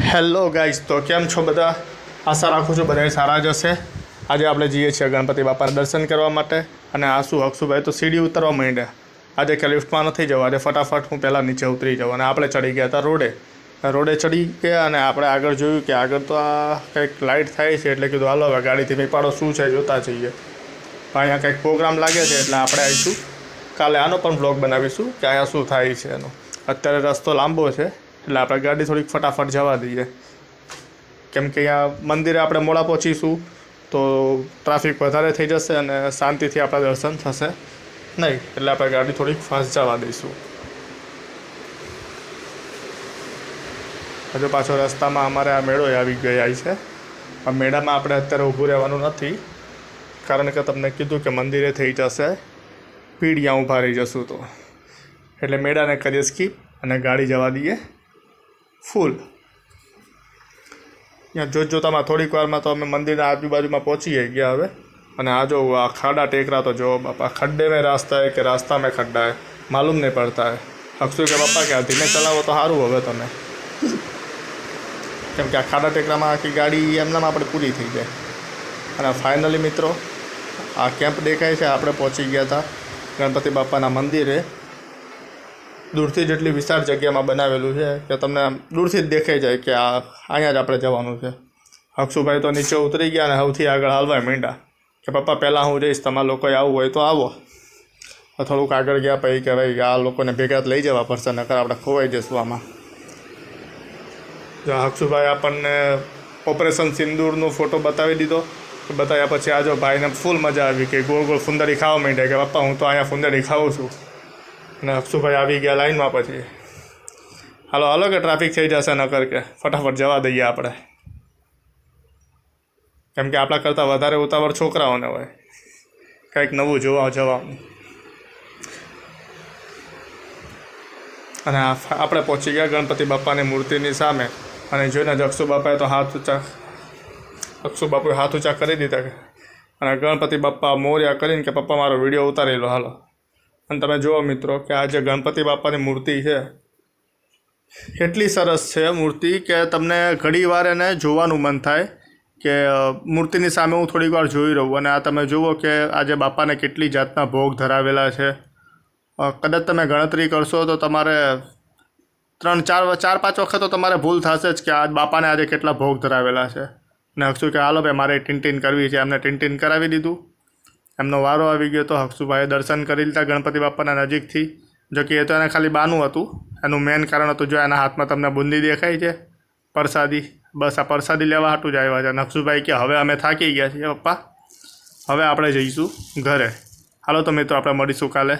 Hello guys તો કેમ છો બધા? આશા રાખું છું બધા સારા જ હશે. આજે આપણે જઈએ છીએ ગણપતિ બાપાના દર્શન કરવા માટે અને આસુ અક્ષુભાઈ તો સીડી ઉતરવા માંડ્યા. આજે કે લિફ્ટમાં નથી જવા, આજે ફટાફટ હું પહેલાં નીચે ઉતરી જાઉં અને આપણે ચડી ગયા હતા રોડે. રોડે ચડી ગયા અને આપણે આગળ જોયું કે આગળ તો આ કંઈક લાઇટ થાય છે એટલે કીધું, હાલો હવે ગાડીથી મેં પાડો, શું છે જોતા જઈએ. પણ અહીંયા કંઈક પ્રોગ્રામ લાગે છે એટલે આપણે આવીશું. કાલે આનો પણ બ્લોગ બનાવીશું કે અહીંયા શું થાય છે એનો. અત્યારે રસ્તો લાંબો છે. એટલે આપણે ગાડી થોડીક ફટાફટ જવા દઈએ. કેમ કે અહીંયા મંદિરે આપણે મોડા પહોંચીશું તો ટ્રાફિક વધારે થઈ જશે અને શાંતિથી આપણા દર્શન થશે નહીં. એટલે આપણે ગાડી થોડીક ફાસ્ટ જવા દઈશું. હજુ પાછો રસ્તામાં અમારે આ મેળો આવી ગયા છે. આ મેળામાં આપણે અત્યારે ઊભું રહેવાનું નથી. કારણ કે તમને કીધું કે મંદિરે થઈ જશે. પીડિયા ઊભા રહી જશું તો. એટલે મેળાને કરીએ સ્કીપ અને ગાડી જવા દઈએ. ફૂલ. ત્યાં જોત જોતામાં થોડીક વારમાં તો અમે મંદિરના આજુબાજુમાં પહોંચી ગયા હવે. અને આ જો આ ખાડા ટેકરા તો જો બાપા ખડ્ડે મેં રાસ્તા હે કે રાસ્તા મેં ખડ્ડા હે, માલુમ નહીં પડતા હે. હકશું કે પપ્પા કે ધીમે ચલાવો તો સારું હવે તમે. કેમ કે આ ખાડા ટેકરામાં આખી ગાડી એમનામાં આપણે પૂરી થઈ જાય. અને ફાઇનલી મિત્રો, આ કેમ્પ દેખાય છે, આપણે પહોંચી ગયા હતા ગણપતિ બાપાના મંદિરે. દૂરથી જેટલી વિશાળ જગ્યામાં બનાવેલું છે કે તમને દૂરથી જ દેખાઈ જાય કે આ અહીંયા જ આપણે જવાનું છે. હક્ષુભાઈ તો નીચે ઉતરી ગયા અને સૌથી આગળ હાલવાય માંડ્યા કે, પપ્પા, પહેલાં હું જઈશ, તમારા લોકોએ આવવું હોય તો આવો. થોડુંક આગળ ગયા પછી કે, ભાઈ, આ લોકોને ભેગા લઈ જવા પડશે, નકર આપણે ખોવાઈ જઈશું આમાં. જો હક્ષુભાઈ આપણને ઓપરેશન સિંદૂરનો ફોટો બતાવી દીધો. બતાવ્યા પછી આજો ભાઈને ફૂલ મજા આવી કે ગોળ ગોળ ફુંદરી ખાવા માંડ્યા કે, પપ્પા, હું તો અહીંયા ફુંદરી ખાઉં છું. અને અક્ષુભાઈ આવી ગયા લાઈનમાં પછી. હાલો હાલો કે ટ્રાફિક થઈ જશે નકર કે ફટાફટ જવા દઈએ આપણે. કેમ કે આપણા કરતાં વધારે ઉતાવળ છોકરાઓને હોય. કંઈક નવું જોવા જવાનું. અને આપણે પહોંચી ગયા ગણપતિ બાપાની મૂર્તિની સામે. અને જોઈને જ અક્ષુ બાપાએ તો હાથ ઊંચા અક્ષુ બાપુએ હાથ ઊંચા કરી દીધા. અને ગણપતિ બાપા મોર્યા કરીને કે, પપ્પા, મારો વીડિયો ઉતારી લો. હાલો. અને તમે જુઓ મિત્રો કે આ જે ગણપતિ બાપાની મૂર્તિ છે એટલી સરસ છે મૂર્તિ કે તમને ઘણી વાર એને જોવાનું મન થાય કે મૂર્તિની સામે હું થોડીક વાર જોઈ રહું અને આ તમે જુઓ કે આજે બાપાને કેટલી જાતના ભોગ ધરાવેલા છે. કદાચ તમે ગણતરી કરશો તો તમારે ત્રણ, ચાર ચાર, પાંચ વખત તો તમારે ભૂલ થશે જ કે આ બાપાને આજે કેટલા ભોગ ધરાવેલા છે. ને હકશું કે, હાલો ભાઈ, મારે ટીનટીન કરવી છે, એમને ટીનટીન કરાવી દીધું. એમનો વારો આવી ગયો તો હકસુભાઈએ દર્શન કરી લીધા ગણપતિ બાપાના નજીકથી. જો કે એ તો એને ખાલી બાનું હતું. એનું મેઇન કારણ હતું જો એના હાથમાં તમને બુંદી દેખાય છે, પ્રસાદી. બસ આ પ્રસાદી લેવા હાટું જ આવ્યા છે. નકસુભાઈ કે, હવે અમે થાકી ગયા છીએ, પપ્પા. હવે આપણે જઈશું ઘરે. હાલો તો મિત્રો, આપણે મળીશું કાલે.